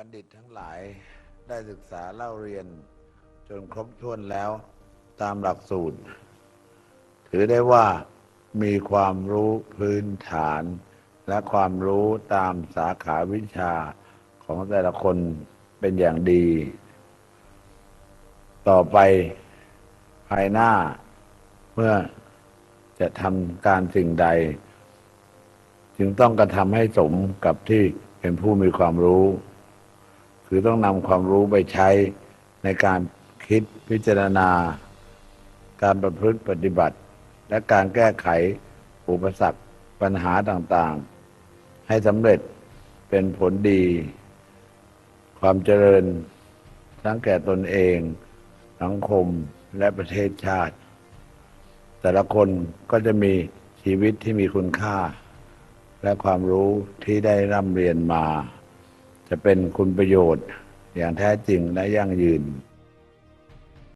บัณฑิตทั้งหลายได้ศึกษาเล่าเรียนจนครบถ้วนแล้วตามหลักสูตร ถือได้ว่ามีความรู้พื้นฐาน และความรู้ตามสาขาวิชาของแต่ละคนเป็นอย่างดี ต่อไปภายหน้า เมื่อจะทำการสิ่งใด จึงต้องกระทำให้สมกับที่เป็นผู้มีความรู้ คือต้องนำความรู้ไปใช้ในการคิดพิจารณา การประพฤติปฏิบัติ และการแก้ไขอุปสรรคปัญหาต่างๆ ให้สำเร็จเป็นผลดี ความเจริญ ทั้งแก่ตนเอง สังคมและประเทศชาติ แต่ละคนก็จะมีชีวิตที่มีคุณค่า และความรู้ที่ได้ร่ำเรียนมา จะเป็นคุณประโยชน์อย่างแท้จริงและยั่งยืน